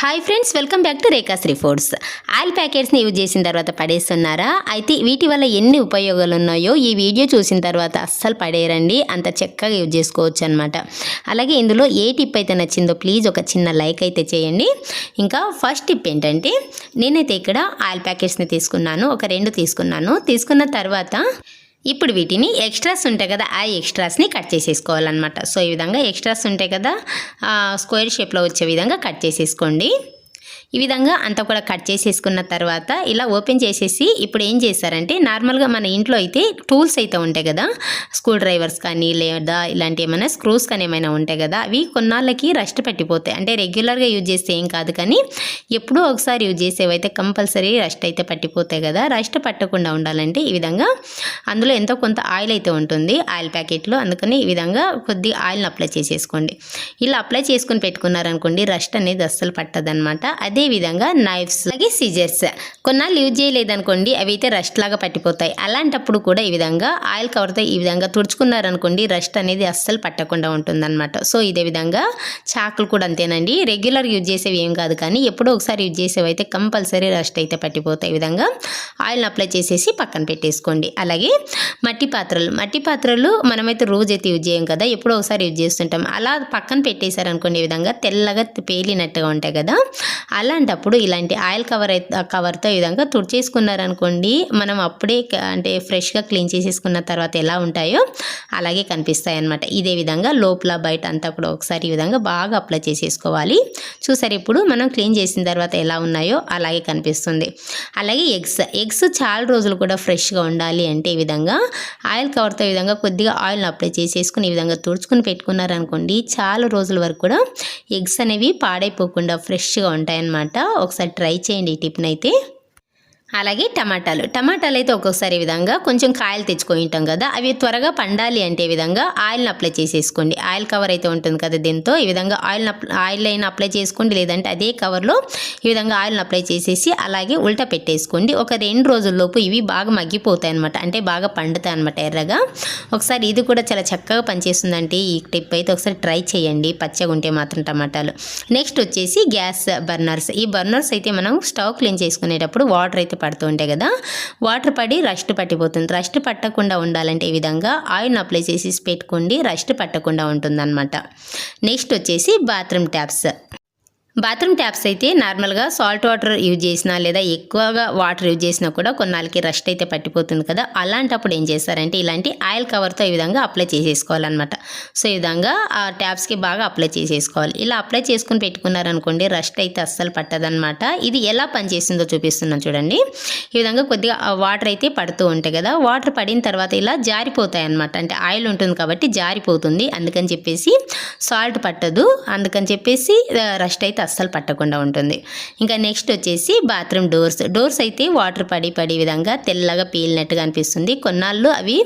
Hi friends welcome back to Rekhashri foods oil ప్యాకెట్స్ని use చేసిన తర్వాత పడేస్తున్నారా? అయితే వీటి వల్ల ఎన్ని ఉపయోగాలు ఉన్నాయో ఈ వీడియో చూసిన తర్వాత అస్సలు పడేయరండి అంత చక్కగా యూజ్ చేసుకోవచ్చు అనమాట అలాగే ఇందులో ఏ టిప్ అయితే నచ్చిందో ప్లీజ్ ఒక చిన్న లైక్ అయితే చేయండి. ఇంకా ఫస్ట్ టిప్ ఏంటంటే నేనైతే ఇక్కడ ఆయిల్ ప్యాకెట్స్ని తీసుకున్నాను. ఒక రెండు తీసుకున్నాను. తీసుకున్న తర్వాత ఇప్పుడు వీటిని ఎక్స్ట్రాస్ ఉంటాయి కదా ఆ ఎక్స్ట్రాస్ని కట్ చేసేసుకోవాలన్నమాట. సో ఈ విధంగా ఎక్స్ట్రాస్ ఉంటాయి కదా స్క్వేర్ షేప్లో వచ్చే విధంగా కట్ చేసేసుకోండి. ఈ విధంగా అంతా కూడా కట్ చేసేసుకున్న తర్వాత ఇలా ఓపెన్ చేసేసి ఇప్పుడు ఏం చేస్తారంటే నార్మల్గా మన ఇంట్లో అయితే టూల్స్ అయితే ఉంటాయి కదా. స్క్రూ డ్రైవర్స్ కానీ లేదా ఇలాంటి ఏమైనా స్క్రూస్ కానీ ఏమైనా ఉంటాయి కదా. అవి కొన్నాళ్ళకి రస్ట్ పట్టిపోతాయి. అంటే రెగ్యులర్గా యూజ్ చేస్తే ఏం కాదు కానీ ఎప్పుడూ ఒకసారి యూజ్ చేసేవైతే కంపల్సరీ రస్ట్ అయితే పట్టిపోతాయి కదా. రస్ట్ పట్టకుండా ఉండాలంటే ఈ విధంగా అందులో ఎంతో కొంత ఆయిల్ అయితే ఉంటుంది. ఆయిల్ ప్యాకెట్లో అందుకని ఈ విధంగా కొద్దిగా ఆయిల్ని అప్లై చేసేసుకోండి. ఇలా అప్లై చేసుకుని పెట్టుకున్నారనుకోండి రస్ట్ అనేది అస్సలు పట్టదనమాట అదే విధంగా నైఫ్స్ అలాగే సీజర్స్ కొన్నాళ్ళు యూజ్ చేయలేదనుకోండి అవి అయితే రస్ట్ లాగా పట్టిపోతాయి. అలాంటప్పుడు కూడా ఈ విధంగా ఆయిల్ కవర్తో ఈ విధంగా తుడుచుకున్నారనుకోండి రస్ట్ అనేది అస్సలు పట్టకుండా ఉంటుందన్నమాట. సో ఇదే విధంగా చాకులు కూడా అంతేనండి. రెగ్యులర్ యూజ్ చేసేవి ఏం కాదు కానీ ఎప్పుడో ఒకసారి యూజ్ చేసేవి అయితే కంపల్సరీ రస్ట్ అయితే పట్టిపోతాయి. ఈ విధంగా ఆయిల్ని అప్లై చేసేసి పక్కన పెట్టేసుకోండి. అలాగే మట్టి పాత్రలు. మట్టి పాత్రలు మనమైతే రోజైతే యూజ్ చేయం కదా ఎప్పుడో ఒకసారి యూజ్ చేస్తుంటాం. అలా పక్కన పెట్టేశారనుకోండి ఈ విధంగా తెల్లగా పేలినట్టుగా ఉంటాయి కదా అలాంటప్పుడు ఇలాంటి ఆయిల్ కవర్ అయితే కవర్తో ఈ విధంగా తుడిచేసుకున్నారనుకోండి మనం అప్పుడే అంటే ఫ్రెష్గా క్లీన్ చేసేసుకున్న తర్వాత ఎలా ఉంటాయో అలాగే కనిపిస్తాయి అనమాట ఇదే విధంగా లోపల బయట అంతా కూడా ఒకసారి ఈ విధంగా బాగా అప్లై చేసేసుకోవాలి. చూసారు ఇప్పుడు మనం క్లీన్ చేసిన తర్వాత ఎలా ఉన్నాయో అలాగే కనిపిస్తుంది. అలాగే ఎగ్స్ ఎగ్స్ చాలా రోజులు కూడా ఫ్రెష్గా ఉండాలి అంటే ఈ విధంగా ఆయిల్ కవర్తో ఈ విధంగా కొద్దిగా ఆయిల్ని అప్లై చేసేసుకుని ఈ విధంగా తుడుచుకుని పెట్టుకున్నారనుకోండి చాలా రోజుల వరకు కూడా ఎగ్స్ అనేవి పాడైపోకుండా ఫ్రెష్గా ఉంటాయన్నమాట. ఒకసారి ట్రై చేయండి ఈ టిప్ని అయితే అలాగే టమాటాలు. టమాటాలు అయితే ఒక్కొక్కసారి ఈ విధంగా కొంచెం కాయలు తెచ్చుకొని ఉంటాం కదా అవి త్వరగా పండాలి అంటే ఈ విధంగా ఆయిల్ని అప్లై చేసేసుకోండి. ఆయిల్ కవర్ అయితే ఉంటుంది కదా దీంతో ఈ విధంగా ఆయిల్ ఆయిల్ అయినా అప్లై చేసుకోండి లేదంటే అదే కవర్లో ఈ విధంగా ఆయిల్ని అప్లై చేసేసి అలాగే ఉల్టా పెట్టేసుకోండి. ఒక రెండు రోజుల్లోపు ఇవి బాగా మగ్గిపోతాయి అనమాట అంటే బాగా పండుతాయి అనమాట ఎర్రగా. ఒకసారి ఇది కూడా చాలా చక్కగా పనిచేస్తుందంటే ఈ టిప్ అయితే ఒకసారి ట్రై చేయండి పచ్చగా ఉంటే మాత్రం టమాటాలు. నెక్స్ట్ వచ్చేసి గ్యాస్ బర్నర్స్. ఈ బర్నర్స్ అయితే మనం స్టవ్ క్లీన్ చేసుకునేటప్పుడు వాటర్ అయితే పడుతూ ఉంటాయి కదా వాటర్ పడి రస్ట్ పట్టిపోతుంది. రస్ట్ పట్టకుండా ఉండాలంటే ఈ విధంగా ఆయిల్ని అప్లై చేసి పెట్టుకోండి రస్ట్ పట్టకుండా ఉంటుందన్నమాట. నెక్స్ట్ వచ్చేసి బాత్రూమ్ ట్యాప్స్ బాత్రూమ్ ట్యాప్స్ అయితే నార్మల్గా సాల్ట్ వాటర్ యూజ్ చేసినా లేదా ఎక్కువగా వాటర్ యూజ్ చేసినా కూడా కొన్నాళ్ళకి రస్ట్ అయితే పట్టిపోతుంది కదా. అలాంటప్పుడు ఏం చేస్తారంటే ఇలాంటి ఆయిల్ కవర్తో ఈ విధంగా అప్లై చేసేసుకోవాలన్నమాట. సో ఈ విధంగా ఆ ట్యాప్స్కి బాగా అప్లై చేసేసుకోవాలి. ఇలా అప్లై చేసుకుని పెట్టుకున్నారనుకోండి రస్ట్ అయితే అస్సలు పట్టదనమాట ఇది ఎలా పనిచేసిందో చూపిస్తున్నాను చూడండి. ఈ విధంగా కొద్దిగా వాటర్ అయితే పడుతూ ఉంటాయి కదా. వాటర్ పడిన తర్వాత ఇలా జారిపోతాయి అనమాట అంటే ఆయిల్ ఉంటుంది కాబట్టి జారిపోతుంది. అందుకని చెప్పేసి సాల్ట్ పట్టదు. అందుకని చెప్పేసి రస్ట్ అయితే అస్సలు పట్టకుండా ఉంటుంది. ఇంకా నెక్స్ట్ వచ్చేసి బాత్రూమ్ డోర్స్. డోర్స్ అయితే వాటర్ పడి పడి విధంగా తెల్లగా పీలినట్టుగా అనిపిస్తుంది. కొన్నాళ్ళు అవి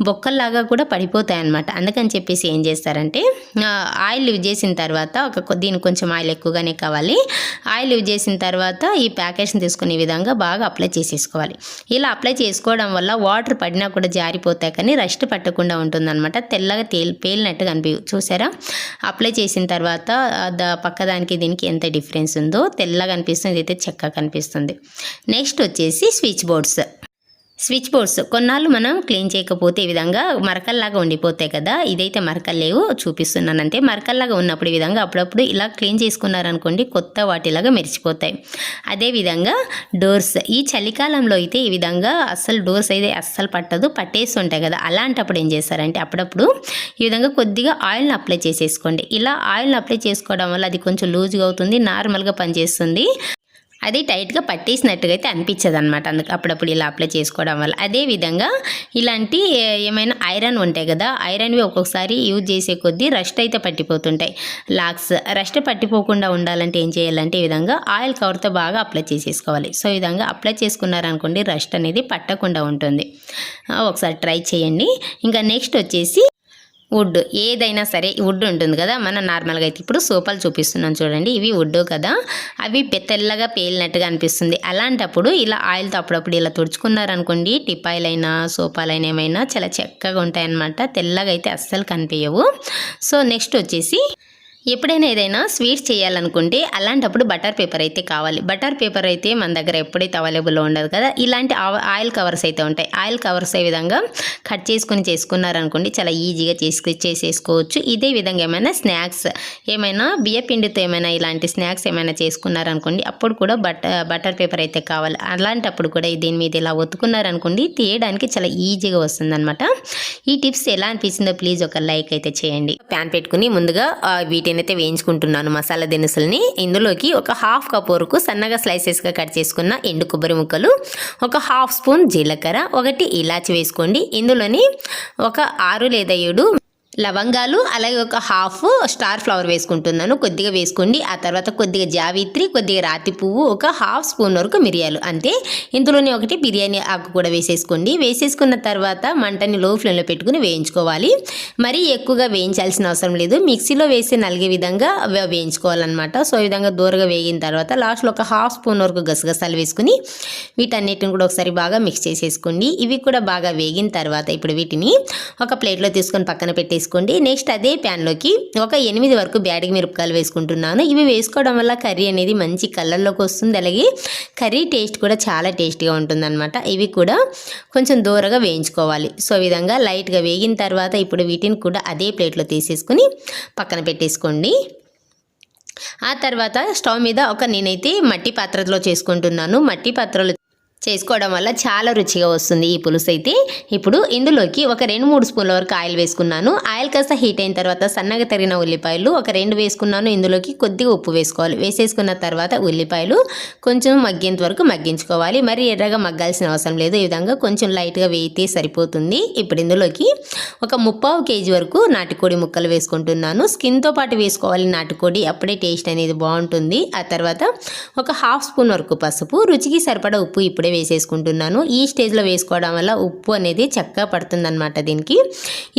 బొక్కల్లాగా కూడా పడిపోతాయి అనమాట అందుకని చెప్పేసి ఏం చేస్తారంటే ఆయిల్ యూజ్ చేసిన తర్వాత ఒక కొ- దీనికి కొంచెం ఆయిల్ ఎక్కువగానే కావాలి. ఆయిల్ యూజ్ చేసిన తర్వాత ఈ ప్యాకేజ్ని తీసుకునే విధంగా బాగా అప్లై చేసేసుకోవాలి. ఇలా అప్లై చేసుకోవడం వల్ల వాటర్ పడినా కూడా జారిపోతాయి కానీ రస్ట్ పట్టకుండా ఉంటుందన్నమాట. తెల్లగా తేలి పేలినట్టుగా అనిపి చూసారా? అప్లై చేసిన తర్వాత పక్కదానికి దీనికి ఎంత డిఫరెన్స్ ఉందో తెల్లగా కనిపిస్తుంది ఇదైతే చెక్క కనిపిస్తుంది. నెక్స్ట్ వచ్చేసి స్విచ్ బోర్డ్స్. స్విచ్ బోర్డ్స్ కొన్నాళ్ళు మనం క్లీన్ చేయకపోతే ఈ విధంగా మరకల్లాగా ఉండిపోతాయి కదా. ఇదైతే మరకలు లేవు చూపిస్తున్నానంతే. మరకల్లాగా ఉన్నప్పుడు ఈ విధంగా అప్పుడప్పుడు ఇలా క్లీన్ చేసుకున్నారనుకోండి కొత్త వాటిలాగా మెరిచిపోతాయి అదేవిధంగా డోర్స్ ఈ చలికాలంలో అయితే ఈ విధంగా అస్సలు డోర్స్ అయితే అస్సలు పట్టదు పట్టేసి ఉంటాయి కదా. అలాంటప్పుడు ఏం చేస్తారంటే అప్పుడప్పుడు ఈ విధంగా కొద్దిగా ఆయిల్ని అప్లై చేసేసుకోండి. ఇలా ఆయిల్ని అప్లై చేసుకోవడం వల్ల అది కొంచెం లూజ్గా అవుతుంది నార్మల్గా పనిచేస్తుంది. అది టైట్గా పట్టేసినట్టుగా అయితే అనిపించదు అనమాట అందుకు అప్పుడప్పుడు ఇలా అప్లై చేసుకోవడం వల్ల. అదే విధంగా ఇలాంటి ఏమైనా ఐరన్ ఉంటాయి కదా ఐరన్వి ఒక్కొక్కసారి యూజ్ చేసే కొద్దీ రస్ట్ అయితే పట్టిపోతుంటాయి. లాక్స్ రస్ట్ పట్టిపోకుండా ఉండాలంటే ఏం చేయాలంటే ఈ విధంగా ఆయిల్ కవర్తో బాగా అప్లై చేసేసుకోవాలి. సో ఈ విధంగా అప్లై చేసుకున్నారనుకోండి రస్ట్ అనేది పట్టకుండా ఉంటుంది. ఒకసారి ట్రై చేయండి. ఇంకా నెక్స్ట్ వచ్చేసి వుడ్. ఏదైనా సరే వుడ్ ఉంటుంది కదా మనం నార్మల్గా అయితే ఇప్పుడు సోపాలు చూపిస్తున్నాం చూడండి. ఇవి వుడ్ కదా అవి పె- తెల్లగా పేలినట్టుగా అనిపిస్తుంది. అలాంటప్పుడు ఇలా ఆయిల్తో అప్పుడప్పుడు ఇలా తుడుచుకున్నారనుకోండి టిపాయిల్ అయినా సోపాలైనా ఏమైనా చాలా చక్కగా ఉంటాయన్నమాట. తెల్లగా అయితే అస్సలు కనిపించవు సో నెక్స్ట్ వచ్చేసి ఎప్పుడైనా ఏదైనా స్వీట్స్ చేయాలనుకుంటే అలాంటప్పుడు బటర్ పేపర్ అయితే కావాలి. బటర్ పేపర్ అయితే మన దగ్గర ఎప్పుడైతే అవైలబుల్లో ఉండదు కదా ఇలాంటి ఆవ- ఆయిల్ కవర్స్ అయితే ఉంటాయి. ఆయిల్ కవర్స్ ఏ విధంగా కట్ చేసుకొని చేసుకున్నారనుకోండి చాలా ఈజీగా చేసుకు చేసేసుకోవచ్చు. ఇదే విధంగా ఏమైనా స్నాక్స్ ఏమైనా బియ్య పిండితో ఏమైనా ఇలాంటి స్నాక్స్ ఏమైనా చేసుకున్నారనుకోండి అప్పుడు కూడా బట బటర్ పేపర్ అయితే కావాలి. అలాంటప్పుడు కూడా దీని మీద ఇలా ఒత్తుకున్నారనుకోండి తీయడానికి చాలా ఈజీగా వస్తుందన్నమాట. ఈ టిప్స్ ఎలా అనిపించిందో ప్లీజ్ ఒక లైక్ అయితే చేయండి. ప్యాన్ పెట్టుకుని ముందుగా వీటిని నేనైతే వేయించుకుంటున్నాను మసాలా దినుసుల్ని. ఇందులోకి ఒక హాఫ్ కప్ వరకు సన్నగా స్లైసెస్గా కట్ చేసుకున్న ఎండు కొబ్బరి ముక్కలు ఒక హాఫ్ స్పూన్ జీలకర్ర ఒకటి ఇలాచి వేసుకోండి. ఇందులోని ఒక ఆరు లేదా ఏడు లవంగాలు అలాగే ఒక హాఫ్ స్టార్ ఫ్లవర్ వేసుకుంటున్నాను. కొద్దిగా వేసుకోండి. ఆ తర్వాత కొద్దిగా జావిత్రి కొద్దిగా రాతి పువ్వు ఒక హాఫ్ స్పూన్ వరకు మిరియాలు అంతే. ఇందులోనే ఒకటి బిర్యానీ ఆకు కూడా వేసేసుకోండి. వేసేసుకున్న తర్వాత మంటని లో ఫ్లేమ్లో పెట్టుకుని వేయించుకోవాలి. మరీ ఎక్కువగా వేయించాల్సిన అవసరం లేదు. మిక్సీలో వేసి నలిగే విధంగా వేయించుకోవాలన్నమాట. సో ఈ విధంగా దూరగా వేగిన తర్వాత లాస్ట్లో ఒక హాఫ్ స్పూన్ వరకు గసగసాలు వేసుకుని వీటన్నిటిని కూడా ఒకసారి బాగా మిక్స్ చేసేసుకోండి. ఇవి కూడా బాగా వేగిన తర్వాత ఇప్పుడు వీటిని ఒక ప్లేట్లో తీసుకొని పక్కన పెట్టేసి వేసుకోండి. నెక్స్ట్ అదే ప్యాన్లోకి ఒక ఎనిమిది వరకు బ్యాడిగి మిరపకాయలు వేసుకుంటున్నాను. ఇవి వేసుకోవడం వల్ల కర్రీ అనేది మంచి కలర్లోకి వస్తుంది. అలాగే కర్రీ టేస్ట్ కూడా చాలా టేస్టీగా ఉంటుందన్నమాట. ఇవి కూడా కొంచెం దూరగా వేయించుకోవాలి. సో విధంగా లైట్గా వేగిన తర్వాత ఇప్పుడు వీటిని కూడా అదే ప్లేట్లో తీసేసుకుని పక్కన పెట్టేసుకోండి. ఆ తర్వాత స్టవ్ మీద ఒక నేనైతే మట్టి పాత్రలో చేసుకుంటున్నాను. మట్టి పాత్రలో చేసుకోవడం వల్ల చాలా రుచిగా వస్తుంది ఈ పులుసు అయితే. ఇప్పుడు ఇందులోకి ఒక రెండు మూడు స్పూన్ల వరకు ఆయిల్ వేసుకున్నాను. ఆయిల్ కాస్త హీట్ అయిన తర్వాత సన్నగా తరిగిన ఉల్లిపాయలు ఒక రెండు వేసుకున్నాను. ఇందులోకి కొద్దిగా ఉప్పు వేసుకోవాలి. వేసేసుకున్న తర్వాత ఉల్లిపాయలు కొంచెం మగ్గేంత వరకు మగ్గించుకోవాలి. మరి ఎర్రగా మగ్గాల్సిన అవసరం లేదు. ఈ విధంగా కొంచెం లైట్గా వేయితే సరిపోతుంది. ఇప్పుడు ఇందులోకి ఒక ముప్పావు కేజీ వరకు నాటుకోడి ముక్కలు వేసుకుంటున్నాను. స్కిన్తో పాటు వేసుకోవాలి నాటుకోడి. అప్పుడే టేస్ట్ అనేది బాగుంటుంది. ఆ తర్వాత ఒక హాఫ్ స్పూన్ వరకు పసుపు. రుచికి సరిపడా ఉప్పు ఇప్పుడే వేసేసుకుంటున్నాను. ఈ స్టేజ్లో వేసుకోవడం వల్ల ఉప్పు అనేది చక్కగా పడుతుందన్నమాట దీనికి.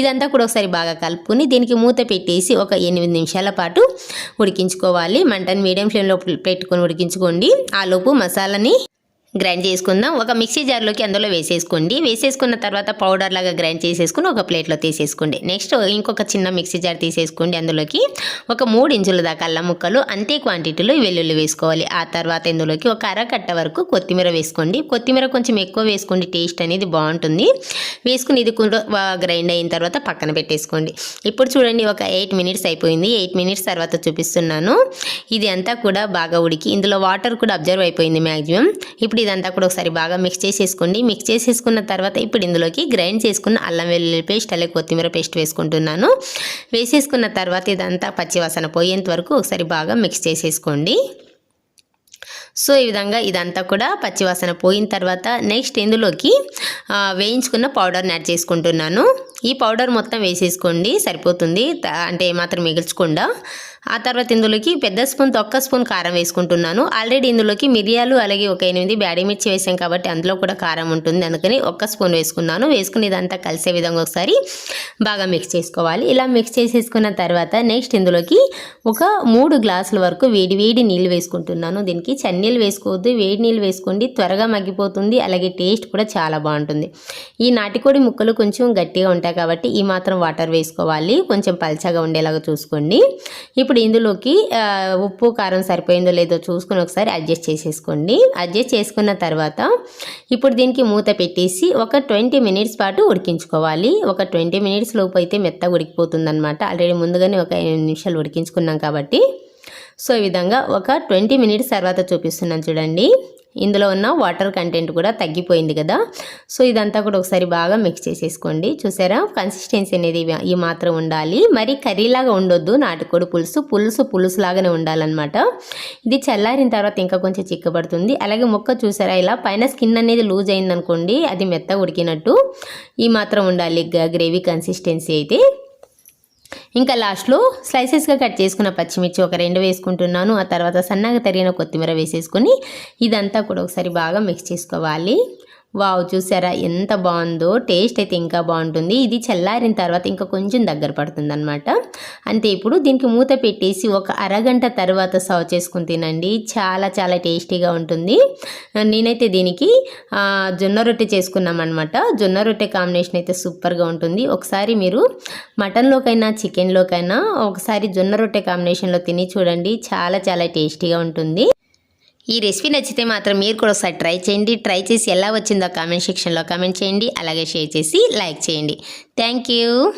ఇదంతా కూడా ఒకసారి బాగా కలుపుకొని దీనికి మూత పెట్టేసి ఒక ఎనిమిది నిమిషాల పాటు ఉడికించుకోవాలి. మంటను మీడియం ఫ్లేమ్లో పెట్టుకొని ఉడికించుకోండి. ఆ లోపు మసాలాని గ్రైండ్ చేసుకుందాం. ఒక మిక్సీ జార్లోకి అందులో వేసేసుకోండి. వేసేసుకున్న తర్వాత పౌడర్ లాగా గ్రైండ్ చేసేసుకుని ఒక ప్లేట్లో తీసేసుకోండి. నెక్స్ట్ ఇంకొక చిన్న మిక్సీ జార్ తీసేసుకోండి అందులోకి. ఒక మూడు ఇంచుల దాకా అల్లం ముక్కలు అంతే క్వాంటిటీలో వెల్లుల్లి వేసుకోవాలి. ఆ తర్వాత ఇందులోకి ఒక అరకట్ట వరకు కొత్తిమీర వేసుకోండి. కొత్తిమీర కొంచెం ఎక్కువ వేసుకోండి. టేస్ట్ అనేది బాగుంటుంది. వేసుకుని ఇది కూడా గ్రైండ్ అయిన తర్వాత పక్కన పెట్టేసుకోండి. ఇప్పుడు చూడండి ఒక ఎయిట్ మినిట్స్ అయిపోయింది. ఎయిట్ మినిట్స్ తర్వాత చూపిస్తున్నాను. ఇది అంతా కూడా బాగా ఉడికి. ఇందులో వాటర్ కూడా అబ్జర్వ్ అయిపోయింది మ్యాక్సిమం ఇప్పుడు ఇదంతా కూడా ఒకసారి బాగా మిక్స్ చేసేసుకోండి. మిక్స్ చేసేసుకున్న తర్వాత ఇప్పుడు ఇందులోకి గ్రైండ్ చేసుకున్న అల్లం వెల్లుల్లి పేస్ట్ అలాగే కొత్తిమీర పేస్ట్ వేసుకుంటున్నాను. వేసేసుకున్న తర్వాత ఇదంతా పచ్చివాసన పోయేంత వరకు ఒకసారి బాగా మిక్స్ చేసేసుకోండి. సో ఈ విధంగా ఇదంతా కూడా పచ్చివాసన పోయిన తర్వాత నెక్స్ట్ ఇందులోకి వేయించుకున్న పౌడర్ని యాడ్ చేసుకుంటున్నాను. ఈ పౌడర్ మొత్తం వేసేసుకోండి. సరిపోతుంది. అంటే ఏమాత్రం మిగిల్చకుండా. ఆ తర్వాత ఇందులోకి పెద్ద స్పూన్ ఒక్క స్పూన్ కారం వేసుకుంటున్నాను. ఆల్రెడీ ఇందులోకి మిరియాలు అలాగే ఒక ఎనిమిది బ్యాడి మిర్చి వేసాం కాబట్టి అందులో కూడా కారం ఉంటుంది. అందుకని ఒక్క స్పూన్ వేసుకున్నాను. వేసుకుని ఇదంతా కలిసే విధంగా ఒకసారి బాగా మిక్స్ చేసుకోవాలి. ఇలా మిక్స్ చేసేసుకున్న తర్వాత నెక్స్ట్ ఇందులోకి ఒక మూడు గ్లాసుల వరకు వేడి వేడి నీళ్ళు వేసుకుంటున్నాను. దీనికి చన్నీళ్ళు వేసుకోవద్దు. వేడి నీళ్ళు వేసుకోండి. త్వరగా మగ్గిపోతుంది. అలాగే టేస్ట్ కూడా చాలా బాగుంటుంది. ఈ నాటికోడి ముక్కలు కొంచెం గట్టిగా ఉంటాయి కాబట్టి ఈ మాత్రం వాటర్ వేసుకోవాలి. కొంచెం పల్చగా ఉండేలాగా చూసుకోండి. ఇప్పుడు ఇప్పుడు ఇందులోకి ఉప్పు కారం సరిపోయిందో లేదో చూసుకొని ఒకసారి అడ్జస్ట్ చేసేసుకోండి. అడ్జస్ట్ చేసుకున్న తర్వాత ఇప్పుడు దీనికి మూత పెట్టేసి ఒక ట్వంటీ మినిట్స్ పాటు ఉడికించుకోవాలి. ఒక ట్వంటీ మినిట్స్ లోపు అయితే మెత్తగా ఉడికిపోతుంది అనమాట ఆల్రెడీ ముందుగానే ఒక ఎనిమిది నిమిషాలు ఉడికించుకున్నాం కాబట్టి. సో ఈ విధంగా ఒక ట్వంటీ మినిట్స్ తర్వాత చూపిస్తున్నాను చూడండి. ఇందులో ఉన్న వాటర్ కంటెంట్ కూడా తగ్గిపోయింది కదా. సో ఇదంతా కూడా ఒకసారి బాగా మిక్స్ చేసేసుకోండి. చూసారా? కన్సిస్టెన్సీ అనేది ఈ మాత్రం ఉండాలి. మరి కర్రీలాగా ఉండొద్దు. నాటుకోడి పులుసు పులుసు పులుసు లాగానే ఉండాలన్నమాట. ఇది చల్లారిన తర్వాత ఇంకా కొంచెం చిక్కబడుతుంది. అలాగే మొక్క చూసారా? ఇలా పైన స్కిన్ అనేది లూజ్ అయిందనుకోండి అది మెత్త ఉడికినట్టు. ఈ మాత్రం ఉండాలి. గ- గ్రేవీ కన్సిస్టెన్సీ అయితే. ఇంకా లాస్ట్లో స్లైసెస్గా కట్ చేసుకున్న పచ్చిమిర్చి ఒక రెండు వేసుకుంటున్నాను. ఆ తర్వాత సన్నగా తరిగిన కొత్తిమీర వేసేసుకొని ఇదంతా కూడా ఒకసారి బాగా మిక్స్ చేసుకోవాలి. వావ్ చూసారా? ఎంత బాగుందో టేస్ట్ అయితే ఇంకా బాగుంటుంది. ఇది చల్లారిన తర్వాత ఇంకా కొంచెం దగ్గర పడుతుంది అనమాట అంతే ఇప్పుడు దీనికి మూత పెట్టేసి ఒక అరగంట తర్వాత సర్వ్ చేసుకుని తినండి. చాలా చాలా టేస్టీగా ఉంటుంది. నేనైతే దీనికి జొన్న రొట్టె చేసుకున్నాం అనమాట జొన్న రొట్టె కాంబినేషన్ అయితే సూపర్గా ఉంటుంది. ఒకసారి మీరు మటన్లోకైనా చికెన్లోకైనా ఒకసారి జొన్న రొట్టె కాంబినేషన్లో తిని చూడండి. చాలా చాలా టేస్టీగా ఉంటుంది. ఈ రెసిపీ నచ్చితే మాత్రం మీరు కూడా ఒకసారి ట్రై చేయండి. ట్రై చేసి ఎలా వచ్చిందో కామెంట్ సెక్షన్లో కామెంట్ చేయండి. అలాగే షేర్ చేసి లైక్ చేయండి. Thank you.